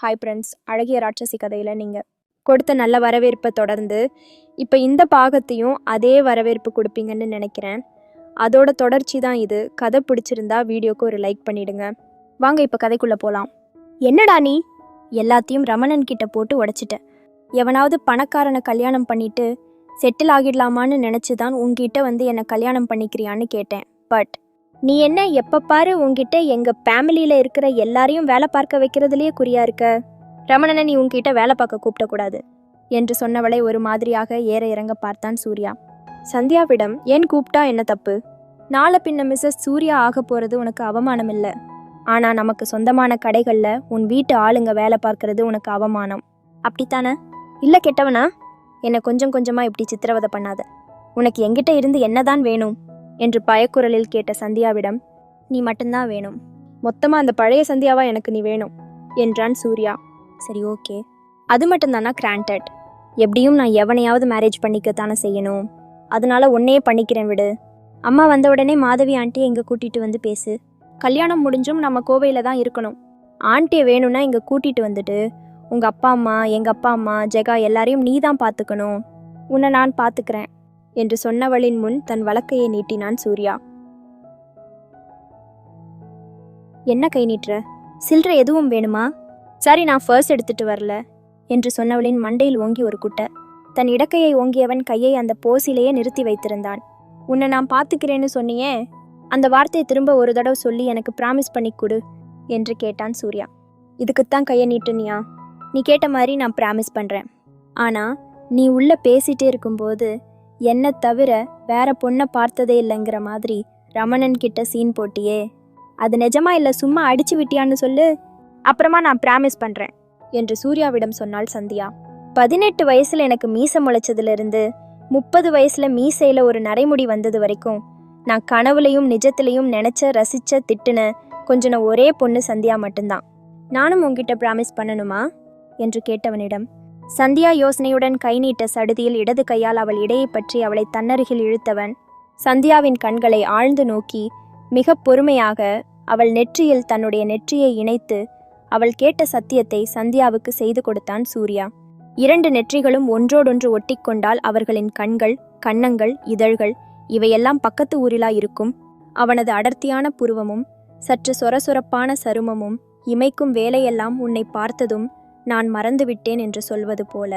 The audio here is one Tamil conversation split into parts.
ஹாய் ஃப்ரெண்ட்ஸ் அழகிய ராட்சசி கதையில் நீங்கள் கொடுத்த நல்ல வரவேற்பை தொடர்ந்து இப்போ இந்த பாகத்தையும் அதே வரவேற்பு கொடுப்பீங்கன்னு நினைக்கிறேன். அதோட தொடர்ச்சி தான் இது. கதை பிடிச்சிருந்தா வீடியோக்கு ஒரு லைக் பண்ணிடுங்க. வாங்க இப்போ கதைக்குள்ளே போகலாம் என்னடா நீ? எல்லாத்தையும் ரமணன் கிட்ட போட்டு உடச்சிட்ட. எவனாவது பணக்காரனை கல்யாணம் பண்ணிட்டு செட்டில் ஆகிடலாமான்னு நினச்சி தான் உங்ககிட்ட வந்து என்னை கல்யாணம் பண்ணிக்கிறியான்னு கேட்டேன். பட் நீ என்ன எப்ப பாரு உன்கிட்ட எங்க ஃபேமிலியில இருக்கிற எல்லாரையும் வேலை பார்க்க வைக்கிறதுலயே குறியா இருக்க? ரமணனை நீ உன்கிட்ட வேலை பார்க்க கூப்பிடக்கூடாது என்று சொன்னவளை ஒரு மாதிரியாக ஏற இறங்க பார்த்தான் சூர்யா. சந்தியாவிடம் ஏன் கூப்பிட்டா என்ன தப்பு? நாளை பின்ன மிஸ்ஸஸ் சூர்யா ஆக போறது உனக்கு அவமானம் இல்லை ஆனா நமக்கு சொந்தமான கடைகள்ல உன் வீட்டு ஆளுங்க வேலை பார்க்கறது உனக்கு அவமானம். அப்படித்தானே? இல்ல கெட்டவனா? என்னை கொஞ்சம் கொஞ்சமா இப்படி சித்திரவதை பண்ணாத. உனக்கு எங்கிட்ட இருந்து என்னதான் வேணும்? என்று பயக்குரலில் கேட்ட சந்தியாவிடம் நீ மட்டும்தான் வேணும். மொத்தமாக அந்த பழைய சந்தியாவா எனக்கு நீ வேணும்? என்றான் சூர்யா. சரி ஓகே. அது மட்டும்தானா கிராண்டட் எப்படியும் நான் எவனையாவது மேரேஜ் பண்ணிக்கத்தானே செய்யணும். அதனால உன்னையே பண்ணிக்கிறேன் விடு. அம்மா வந்த உடனே மாதவி ஆண்டியை இங்கே கூட்டிகிட்டு வந்து பேசு. கல்யாணம் முடிஞ்சும் நம்ம கோவையில் தான் இருக்கணும். ஆண்டியை வேணும்னா இங்கே கூட்டிகிட்டு வந்துட்டு உங்கள் அப்பா அம்மா எங்கள் அப்பா அம்மா ஜெகா எல்லாரையும் நீ தான் பார்த்துக்கணும் உன்னை நான் பார்த்துக்கிறேன் என்று சொன்னவளின் முன் தன் வழக்கையை நீட்டினான் சூர்யா. என்ன கை நீட்டுற? சில்லற எதுவும் வேணுமா? சரி நான் ஃபர்ஸ்ட் எடுத்துட்டு வரல என்று சொன்னவளின் மண்டையில் ஓங்கி ஒரு குட்டை. தன் இடக்கையை ஓங்கியவன் கையை அந்த போசிலேயே நிறுத்தி வைத்திருந்தான். உன்னை நான் பார்த்துக்கிறேன்னு சொன்னியே அந்த வார்த்தையை திரும்ப ஒரு தடவை சொல்லி எனக்கு ப்ராமிஸ் பண்ணி கொடு என்று கேட்டான் சூர்யா. இதுக்குத்தான் கையை நீட்டுனியா? நீ கேட்ட மாதிரி நான் ப்ராமிஸ் பண்ணுறேன் ஆனால் நீ உள்ளே பேசிட்டே இருக்கும்போது என்னை தவிர வேற பொண்ணை பார்த்ததே இல்லைங்கிற மாதிரி ரமணன் கிட்ட சீன் போட்டியே. அது நிஜமா இல்லை சும்மா அடிச்சு விட்டியான்னு சொல்லு? அப்புறமா நான் ப்ராமிஸ் பண்ணுறேன் என்று சூர்யாவிடம் சொன்னாள் சந்தியா. பதினெட்டு வயசுல எனக்கு மீசை முளைச்சதுலேருந்து முப்பது வயசுல மீசையில ஒரு நரைமுடி வந்தது வரைக்கும் நான் கனவுலையும் நிஜத்திலையும் நினைச்ச ரசிச்ச திட்டுன கொஞ்சம் ஒரே பொண்ணு சந்தியா மட்டும்தான். நானும் உங்ககிட்ட ப்ராமிஸ் பண்ணணுமா? என்று கேட்டவனிடம் சந்தியா யோசனையுடன் கை நீட்ட சடுதியில் இடது கையால் அவள் இடையை பற்றி அவளை தன்னருகில் இழுத்தவன் சந்தியாவின் கண்களை ஆழ்ந்து நோக்கி மிக பொறுமையாக அவள் நெற்றியில் தன்னுடைய நெற்றியை இணைத்து அவள் கேட்ட சத்தியத்தை சந்தியாவுக்கு செய்து கொடுத்தான் சூர்யா. இரண்டு நெற்றிகளும் ஒன்றோடொன்று ஒட்டிக்கொண்டால் அவர்களின் கண்கள் கன்னங்கள் இதழ்கள் இவையெல்லாம் பக்கத்து ஊரிலா இருக்கும். அவனது அடர்த்தியான புருவமும் சற்று சொரசொரப்பான சருமமும் இமைக்கும் வேலையெல்லாம் உன்னை பார்த்ததும் நான் மறந்துவிட்டேன் என்று சொல்வது போல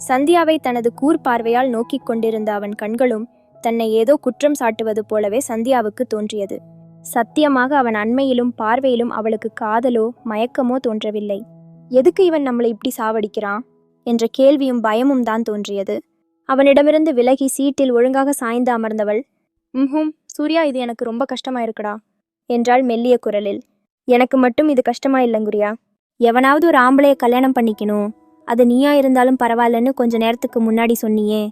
சந்தியாவை தனது கூர் பார்வையால் நோக்கிக் கொண்டிருந்த அவன் கண்களும் தன்னை ஏதோ குற்றம் சாட்டுவது போலவே சந்தியாவுக்கு தோன்றியது. சத்தியமாக அவன் அண்மையிலும் பார்வையிலும் அவளுக்கு காதலோ மயக்கமோ தோன்றவில்லை. எதுக்கு இவன் நம்மளை இப்படி சாவடிக்கிறான்? என்ற கேள்வியும் பயமும் தான் தோன்றியது. அவனிடமிருந்து விலகி சீட்டில் ஒழுங்காக சாய்ந்து அமர்ந்தவள் ம்ஹும் சூர்யா இது எனக்கு ரொம்ப கஷ்டமா இருக்குடா என்றாள் மெல்லிய குரலில். எனக்கு மட்டும் இது கஷ்டமா இல்லைங்குரியா எவனாவது ஒரு ஆம்பளைய கல்யாணம் பண்ணிக்கணும். அது நீயா இருந்தாலும் பரவாயில்லன்னு கொஞ்ச நேரத்துக்கு முன்னாடி சொன்னியே.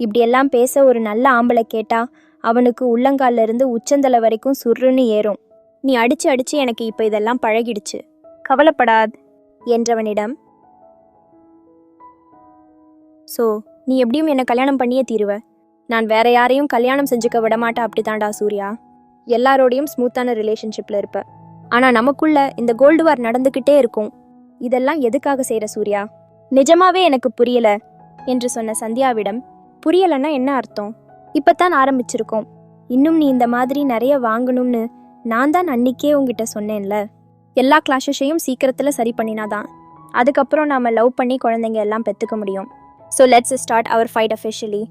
இப்படியெல்லாம் பேச ஒரு நல்ல ஆம்பளை கேட்டா அவனுக்கு உள்ளங்கால்ல இருந்து உச்சந்தலை வரைக்கும் சுருன்னு ஏறும். நீ அடிச்சு அடிச்சு எனக்கு இப்ப இதெல்லாம் பழகிடுச்சு. கவலைப்படாத் என்றவனிடம் சோ நீ எப்படியும் என்னை கல்யாணம் பண்ணியே தீருவ. நான் வேற யாரையும் கல்யாணம் செஞ்சுக்க விடமாட்டேன் அப்படித்தான்டா சூர்யா. எல்லாரோடையும் ஸ்மூத்தான ரிலேஷன்ஷிப்ல இருப்பேன் ஆனால் நமக்குள்ள இந்த கோல்டு வார் நடந்துக்கிட்டே இருக்கும். இதெல்லாம் எதுக்காக செய்கிற சூர்யா? நிஜமாவே எனக்கு புரியல என்று சொன்ன சந்தியாவிடம். புரியலன்னா என்ன அர்த்தம்? இப்பதான் ஆரம்பிச்சிருக்கோம். இன்னும் நீ இந்த மாதிரி நிறைய வாங்கணும்னு நான் தான் அன்னிக்கே உங்ககிட்ட சொன்னேன்ல. எல்லா கிளாஷஸையும் சீக்கிரத்தில் சரி பண்ணினாதான் அதுக்கப்புறம் நாம லவ் பண்ணி குழந்தைங்க எல்லாம் பெற்றுக்க முடியும். So let's start our fight officially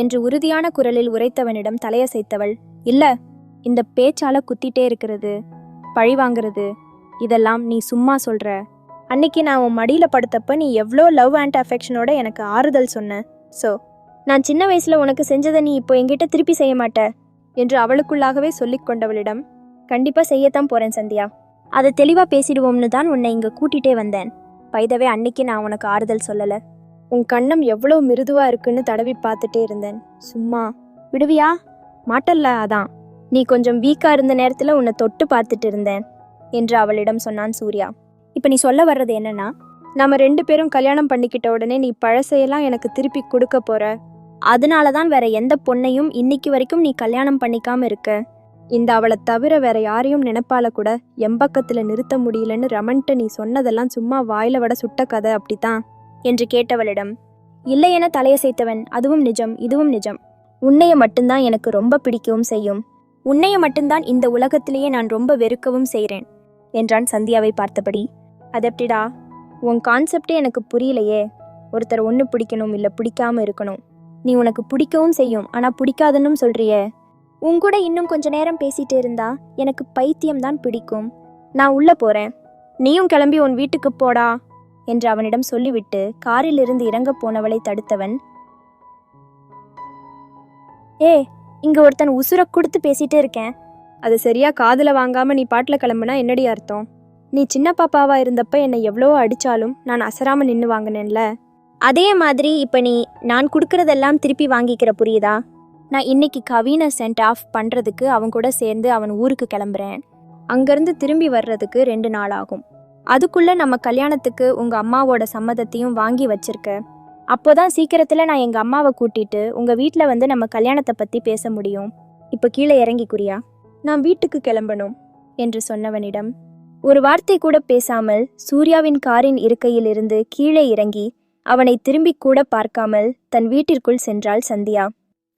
என்று உறுதியான குரலில் உரைத்தவனிடம் தலையசைத்தவள். இல்லை இந்த பேச்சால குத்திட்டே இருக்கிறது. பழி வாங்குறது? இதெல்லாம் நீ சும்மா சொல்கிற அன்னைக்கு நான் உன் மடியில் படுத்தப்ப நீ எவ்வளோ லவ் அண்ட் அஃபெக்ஷனோட எனக்கு ஆறுதல் சொன்ன. ஸோ நான் சின்ன வயசில் உனக்கு செஞ்சதை நீ இப்போ என்கிட்ட திருப்பி செய்ய மாட்ட என்று அவளுக்குள்ளாகவே சொல்லிக் கொண்டவளிடம் கண்டிப்பாக செய்யத்தான் போகிறேன் சந்தியா. அதை தெளிவாக பேசிடுவோம்னு தான் உன்னை இங்கே கூட்டிகிட்டே வந்தேன். பைதவே அன்னைக்கு நான் உனக்கு ஆறுதல் சொல்லலை. உன் கண்ணம் எவ்வளோ மிருதுவாக இருக்குன்னு தடவி பார்த்துட்டே இருந்தேன். சும்மா. விடுவியா? மாட்டல்ல அதான். நீ கொஞ்சம் வீக்காக இருந்த நேரத்தில் உன்னை தொட்டு பார்த்துட்டு இருந்தேன் என்று அவளிடம் சொன்னான் சூர்யா. இப்போ நீ சொல்ல வர்றது என்னன்னா நம்ம ரெண்டு பேரும் கல்யாணம் பண்ணிக்கிட்ட உடனே நீ பழசையெல்லாம் எனக்கு திருப்பி கொடுக்க போற. அதனால தான் வேற எந்த பொண்ணையும் இன்னைக்கு வரைக்கும் நீ கல்யாணம் பண்ணிக்காம இருக்க. இந்த அவளை தவிர வேற யாரையும் நினைப்பால கூட எம்பக்கத்துல நிறுத்த முடியலன்னு ரமன்ட்ட நீ சொன்னதெல்லாம் சும்மா வாயில வட சுட்ட கதை அப்படித்தான் என்று கேட்டவளிடம். இல்லை என தலையசைத்தவன் அதுவும் நிஜம் இதுவும் நிஜம். உன்னைய மட்டும்தான் எனக்கு ரொம்ப பிடிக்கவும் செய்யும். உன்னைய மட்டும்தான் இந்த உலகத்திலேயே நான் ரொம்ப வெறுக்கவும் செய்கிறேன் என்றான் சந்தியாவை பார்த்தபடி. அதெப்படிடா உன் கான்செப்டே எனக்கு புரியலையே. ஒருத்தர் ஒன்று பிடிக்கணும் இல்லை பிடிக்காம இருக்கணும். நீ உனக்கு பிடிக்கவும் செய்யும் ஆனால் பிடிக்காதுன்னு சொல்றியே. உன் கூட இன்னும் கொஞ்ச நேரம் பேசிட்டு இருந்தா எனக்கு பைத்தியம் தான் பிடிக்கும். நான் உள்ள போறேன். நீயும் கிளம்பி உன் வீட்டுக்கு போடா என்று அவனிடம் சொல்லிவிட்டு காரிலிருந்து இறங்க போனவளை தடுத்தவன். ஏ இங்கே ஒருத்தன் உசுரை கொடுத்து பேசிட்டே இருக்கேன். அது சரியாக காதில் வாங்காமல் நீ பாட்டில் கிளம்புனா என்னடி அர்த்தம்? நீ சின்ன பாப்பாவாக இருந்தப்ப என்னை எவ்வளோ அடித்தாலும் நான் அசராம நின்று வாங்கினேன்ல. அதே மாதிரி இப்போ நீ நான் கொடுக்குறதெல்லாம் திருப்பி வாங்கிக்கிற புரியுதா? நான் இன்னைக்கு கவினை சென்ட் ஆஃப் பண்ணுறதுக்கு அவன் கூட சேர்ந்து அவன் ஊருக்கு கிளம்புறேன். அங்கேருந்து திரும்பி வர்றதுக்கு ரெண்டு நாள் ஆகும். அதுக்குள்ளே நம்ம கல்யாணத்துக்கு உங்கள் அம்மாவோட சம்மதத்தையும் வாங்கி வச்சிருக்க. அப்போதான் சீக்கிரத்தில் நான் எங்கள் அம்மாவை கூட்டிட்டு உங்கள் வீட்டில் வந்து நம்ம கல்யாணத்தை பற்றி பேச முடியும். இப்போ கீழே இறங்கி குறியா. நான் வீட்டுக்கு கிளம்பணும் என்று சொன்னவனிடம். ஒரு வார்த்தை கூட பேசாமல் சூர்யாவின் காரின் இருக்கையிலிருந்து கீழே இறங்கி அவனை திரும்பி கூட பார்க்காமல் தன் வீட்டிற்குள் சென்றாள் சந்தியா.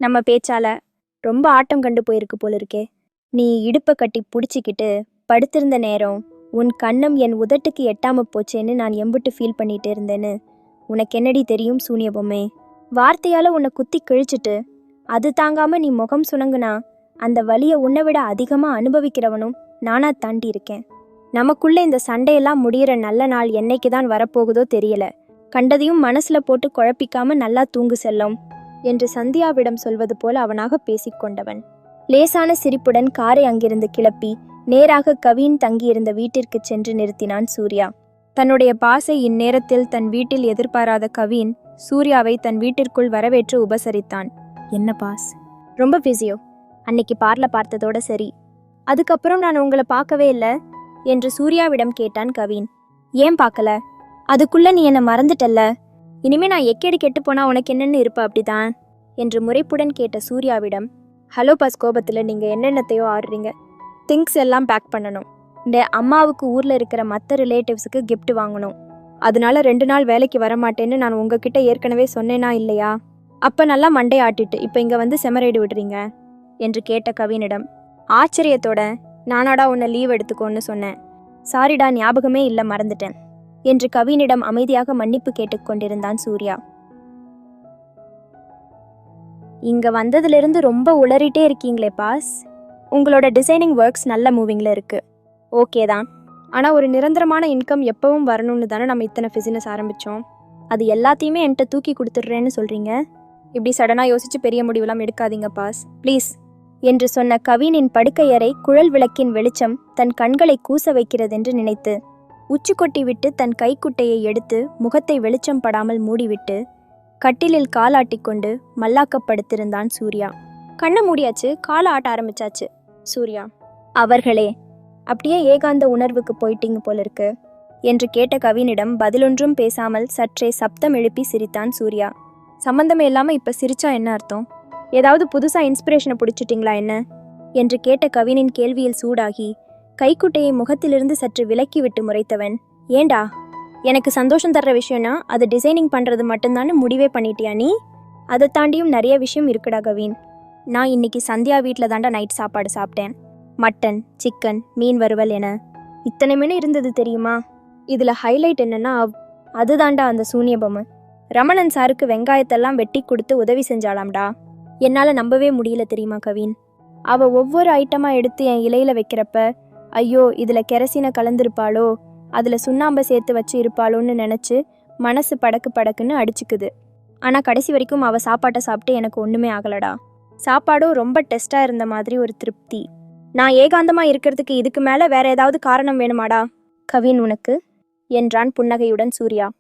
நம்ம பேச்சால ரொம்ப ஆட்டம் கண்டு போயிருக்கு போல இருக்கே நீ இடுப்பை கட்டி பிடிச்சிக்கிட்டு படுத்திருந்த நேரம் உன் கண்ணம் என் உதட்டுக்கு எட்டாம போச்சேன்னு நான் எம்புட்டு ஃபீல் பண்ணிட்டு இருந்தேன்னு உனக்கு என்னடி தெரியும் சூனிய பொம்மை? வார்த்தையால உன்னை குத்தி கிழிச்சிட்டு அது தாங்காம நீ முகம் சுணங்குனா அந்த வலியை உன்னை விட அதிகமா அனுபவிக்கிறவனும் நானா தாண்டி இருக்கேன். நமக்குள்ள இந்த சண்டையெல்லாம் முடியிற நல்ல நாள் என்னைக்கு தான் வரப்போகுதோ தெரியல. கண்டதையும் மனசுல போட்டு குழப்பிக்காம நல்லா தூங்கு செல்லும் என்று சந்தியாவிடம் சொல்வது போல அவனாக பேசிக்கொண்டவன் லேசான சிரிப்புடன் காரை அங்கிருந்து கிளப்பி நேராக கவின் தங்கியிருந்த வீட்டிற்கு சென்று நிறுத்தினான் சூர்யா. தன்னுடைய பாசை இந்நேரத்தில் தன் வீட்டில் எதிர்பாராத கவின் சூர்யாவை தன் வீட்டிற்குள் வரவேற்று உபசரித்தான். என்ன பாஸ்? ரொம்ப பிஸியோ அன்னைக்கு பார்ல பார்த்ததோட சரி. அதுக்கப்புறம் நான் உங்களை பார்க்கவே இல்லை? என்று சூர்யாவிடம் கேட்டான் கவின். ஏன் பார்க்கல? அதுக்குள்ள நீ என்னை மறந்துட்டல்ல? இனிமே நான் எக்கேடு கெட்டு போனா உனக்கு என்னென்னு இருப்ப அப்படிதான்? என்று முறைப்புடன் கேட்ட சூர்யாவிடம் ஹலோ பாஸ் கோபத்தில் நீங்கள் என்னென்னத்தையோ ஆடுறீங்க திங்ஸ் எல்லாம் பேக் பண்ணணும். இந்த அம்மாவுக்கு ஊரில் இருக்கிற மற்ற ரிலேட்டிவ்ஸுக்கு கிஃப்ட் வாங்கணும். அதனால ரெண்டு நாள் வேலைக்கு வர மாட்டேன்னு நான் உங்ககிட்ட ஏற்கனவே சொன்னேனா இல்லையா? அப்போ நல்லா மண்டை ஆட்டிட்டு இப்போ இங்கே வந்து செமரேடு விடுறீங்க? என்று கேட்ட கவினிடம். ஆச்சரியத்தோட நானாடா உன்னை லீவ் எடுத்துக்கோன்னு சொன்னேன். சாரிடா ஞாபகமே இல்லை மறந்துட்டேன். என்று கவினிடம் அமைதியாக மன்னிப்பு கேட்டுக்கொண்டிருந்தான் சூர்யா. இங்கே வந்ததிலிருந்து ரொம்ப உளறிட்டே இருக்கீங்களே பாஸ். உங்களோட டிசைனிங் ஒர்க்ஸ் நல்ல மூவிங்கில் இருக்குது ஓகே தான். ஆனால் ஒரு நிரந்தரமான இன்கம் எப்பவும் வரணும்னு தானே நம்ம இத்தனை பிசினஸ் ஆரம்பித்தோம் அது எல்லாத்தையுமே என்கிட்ட தூக்கி கொடுத்துட்றேன்னு சொல்கிறீங்க இப்படி சடனாக யோசித்து பெரிய முடிவெல்லாம் எடுக்காதீங்க பாஸ் ப்ளீஸ் என்று சொன்ன கவினின் படுக்கையறை குழல் விளக்கின் வெளிச்சம் தன் கண்களை கூச வைக்கிறதென்று நினைத்து உச்சி கொட்டி விட்டு தன் கைக்குட்டையை எடுத்து முகத்தை வெளிச்சம் படாமல் மூடிவிட்டு கட்டிலில் காலாட்டிக் கொண்டு மல்லாக்கப்படுத்திருந்தான் சூர்யா. கண்ணை மூடியாச்சு காலை ஆட்ட ஆரம்பிச்சாச்சு சூர்யா. அவர்களே அப்படியே ஏகாந்த உணர்வுக்கு போயிட்டீங்க போல இருக்கு என்று கேட்ட கவினிடம் பதிலொன்றும் பேசாமல் சற்றே சப்தம் எழுப்பி சிரித்தான் சூர்யா. சம்பந்தமே இல்லாம இப்ப சிரிச்சா என்ன அர்த்தம்? ஏதாவது புதுசா இன்ஸ்பிரேஷனை பிடிச்சிட்டிங்களா என்ன? என்று கேட்ட கவினின் கேள்வியில் சூடாகி கைக்குட்டையை முகத்திலிருந்து சற்று விலக்கி விட்டு முறைத்தவன். ஏண்டா? எனக்கு சந்தோஷம் தர்ற விஷயம்னா அது டிசைனிங் பண்றது மட்டும்தானு முடிவே பண்ணிட்டியா நீ? அதை தாண்டியும் நிறைய விஷயம் இருக்குடா கவின். நான் இன்னைக்கு சந்தியா வீட்டில் தாண்டா நைட் சாப்பாடு சாப்பிட்டேன். மட்டன் சிக்கன் மீன் வறுவல் என இத்தனை மெனு இருந்தது தெரியுமா? இதில் ஹைலைட் என்னன்னா அதுதான்டா அதுதாண்டா அந்த சூனிய பொம்மை ரமணன் சாருக்கு வெங்காயத்தெல்லாம் வெட்டி கொடுத்து உதவி செஞ்சாலாம்டா என்னால் நம்பவே முடியல தெரியுமா கவின்? அவள் ஒவ்வொரு ஐட்டமாக எடுத்து என் இலையில் வைக்கிறப்ப ஐயோ இதில் கெரசினை கலந்துருப்பாளோ அதில் சுண்ணாம்பை சேர்த்து வச்சு இருப்பாளோன்னு நினச்சி மனசு படக்கு படக்குன்னு அடிச்சுக்குது. ஆனால் கடைசி வரைக்கும் அவள் சாப்பாட்டை சாப்பிட்டு எனக்கு ஒன்றுமே ஆகலடா. சாப்பாடும் ரொம்ப டெஸ்ட்டாக இருந்த மாதிரி ஒரு திருப்தி. நான் ஏகாந்தமா இருக்கிறதுக்கு இதுக்கு மேல வேற ஏதாவது காரணம் வேணுமாடா? கவின் உனக்கு? என்றான் புன்னகையுடன் சூர்யா.